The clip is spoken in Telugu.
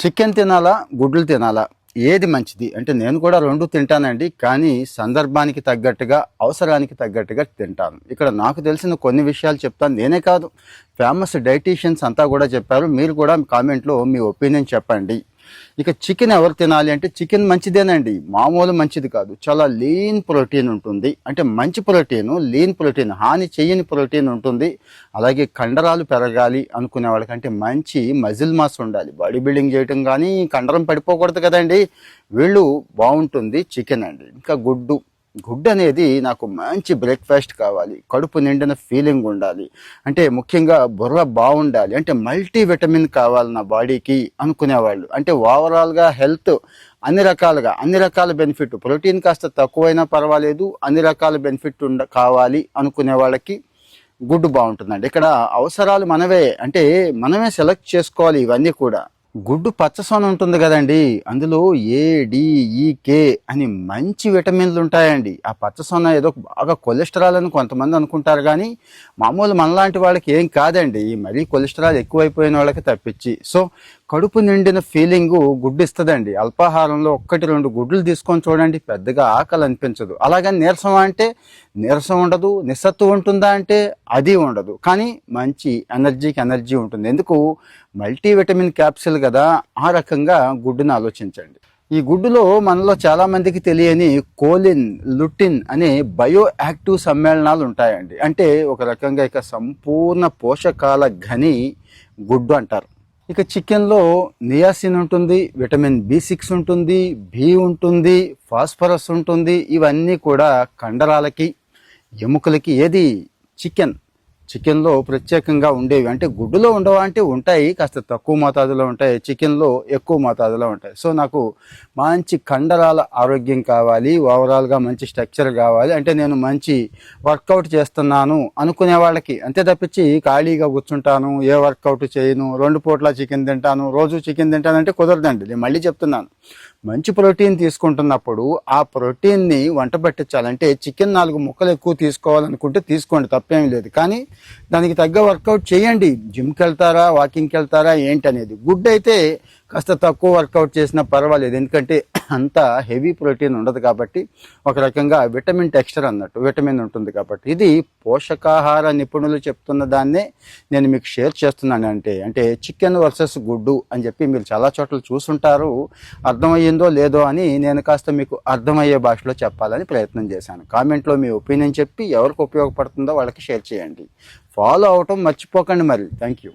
చికెన్ తినాలా గుడ్లు తినాలా? ఏది మంచిది? అంటే నేను కూడా రెండు తింటానండి కానీ సందర్భానికి తగ్గట్టుగా అవసరానికి తగ్గట్టుగా తింటాను. ఇక్కడ నాకు తెలిసిన కొన్ని విషయాలు చెప్తాను. నేనే కాదు ఫేమస్ డైటీషియన్స్ అంతా కూడా చెప్పారు. మీరు కూడా కామెంట్లో మీ ఒపీనియన్ చెప్పండి. ఇక చికెన్ ఎవరు తినాలి అంటే చికెన్ మంచిదేనండి. మామూలు మంచిది కాదు. చాలా లీన్ ప్రోటీన్ ఉంటుంది. అంటే మంచి ప్రోటీన్ లీన్ ప్రోటీన్ హాని చేయని ప్రోటీన్ ఉంటుంది. అలాగే కండరాలు పెరగాలి అనుకునే వాళ్ళకంటే మంచి మజిల్ మాస్ ఉండాలి. బాడీ బిల్డింగ్ చేయటం కానీ కండరం పడిపోకూడదు కదండి. వీళ్ళు బాగుంటుంది చికెన్ అండి. ఇంకా గుడ్డు. గుడ్డు అనేది నాకు మంచి బ్రేక్ఫాస్ట్ కావాలి. కడుపు నిండిన ఫీలింగ్ ఉండాలి. అంటే ముఖ్యంగా బుర్ర బాగుండాలి. అంటే మల్టీ విటమిన్ కావాలి నా బాడీకి అనుకునేవాళ్ళు. అంటే ఓవరాల్గా హెల్త్ అన్ని రకాలుగా అన్ని రకాల బెనిఫిట్ ప్రోటీన్ కాస్త తక్కువైనా పర్వాలేదు. అన్ని రకాల బెనిఫిట్ ఉండ కావాలి అనుకునే వాళ్ళకి గుడ్డు బాగుంటుందండి. ఇక్కడ అవసరాలు మనవే. అంటే మనమే సెలెక్ట్ చేసుకోవాలి ఇవన్నీ కూడా. గుడ్డు పచ్చసొన ఉంటుంది కదండి. అందులో ఏడిఈకే అని మంచి విటమిన్లు ఉంటాయండి. ఆ పచ్చసొన ఏదో బాగా కొలెస్ట్రాల్ అని కొంతమంది అనుకుంటారు కానీ మామూలు మనలాంటి వాళ్ళకి ఏం కాదండి. మరీ కొలెస్ట్రాల్ ఎక్కువైపోయిన వాళ్ళకి తప్పించి. సో కడుపు నిండిన ఫీలింగ్ గుడ్డు ఇస్తుందండి అల్పాహారంలో ఒక్కటి రెండు గుడ్లు తీసుకొని చూడండి పెద్దగా ఆకలి అనిపించదు. అలాగని నీరసం అంటే నీరసం ఉండదు నిస్సత్తు ఉంటుందా అంటే అది ఉండదు. కానీ మంచి ఎనర్జీకి ఎనర్జీ ఉంటుంది. ఎందుకు? మల్టీవిటమిన్ క్యాప్సిల్ కదా ఆ రకంగా గుడ్డుని ఆలోచించండి. ఈ గుడ్డులో మనలో చాలామందికి తెలియని కోలిన్ లుటిన్ అనే బయో యాక్టివ్ సమ్మేళనాలు ఉంటాయండి. అంటే ఒక రకంగా ఇక సంపూర్ణ పోషకాల ఘని గుడ్డు అంటారు. ఇక చికెన్లో నియాసిన్ ఉంటుంది విటమిన్ బి సిక్స్ ఉంటుంది బి ఉంటుంది ఫాస్ఫరస్ ఉంటుంది ఇవన్నీ కూడా కండరాలకి ఎముకలకి ఏది? చికెన్. చికెన్లో ప్రత్యేకంగా ఉండేవి. అంటే గుడ్డులో ఉండవా అంటే ఉంటాయి కాస్త తక్కువ మోతాదులో ఉంటాయి. చికెన్లో ఎక్కువ మోతాదులో ఉంటాయి. సో నాకు మంచి కండరాల ఆరోగ్యం కావాలి ఓవరాల్గా మంచి స్ట్రక్చర్ కావాలి. అంటే నేను మంచి వర్కౌట్ చేస్తున్నాను అనుకునే వాళ్ళకి అంతే తప్పించి ఖాళీగా కూర్చుంటాను ఏ వర్కౌట్ చేయను రెండు పూట్ల చికెన్ తింటాను రోజు చికెన్ తింటానంటే కుదరదండి. నేను మళ్ళీ చెప్తున్నాను. మంచి ప్రోటీన్ తీసుకుంటున్నప్పుడు ఆ ప్రోటీన్ని వంట పట్టించాలంటే చికెన్ నాలుగు ముక్కలు ఎక్కువ తీసుకోవాలనుకుంటే తీసుకోండి తప్పేం లేదు. కానీ దానికి తగ్గ వర్కౌట్ చేయండి. జిమ్కి వెళ్తారా వాకింగ్కి వెళ్తారా ఏంటి అనేది గుడ్ అయితే కాస్త తక్కువ వర్కౌట్ చేసినా పర్వాలేదు. ఎందుకంటే అంత హెవీ ప్రోటీన్ ఉండదు కాబట్టి ఒక రకంగా విటమిన్ టెక్స్చర్ అన్నట్టు విటమిన్ ఉంటుంది కాబట్టి. ఇది పోషకాహార నిపుణులు చెప్తున్న దాన్నే నేను మీకు షేర్ చేస్తున్నాను అంటే అంటే చికెన్ వర్సెస్ గుడ్డు అని చెప్పి మీరు చాలా చోట్ల చూసుంటారు. అర్థమయ్యిందో లేదో అని నేను కాస్త మీకు అర్థమయ్యే భాషలో చెప్పాలని ప్రయత్నం చేశాను. కామెంట్లో మీ ఒపీనియన్ చెప్పి ఎవరికి ఉపయోగపడుతుందో వాళ్ళకి షేర్ చేయండి. ఫాలో అవటం మర్చిపోకండి మరి. Thank you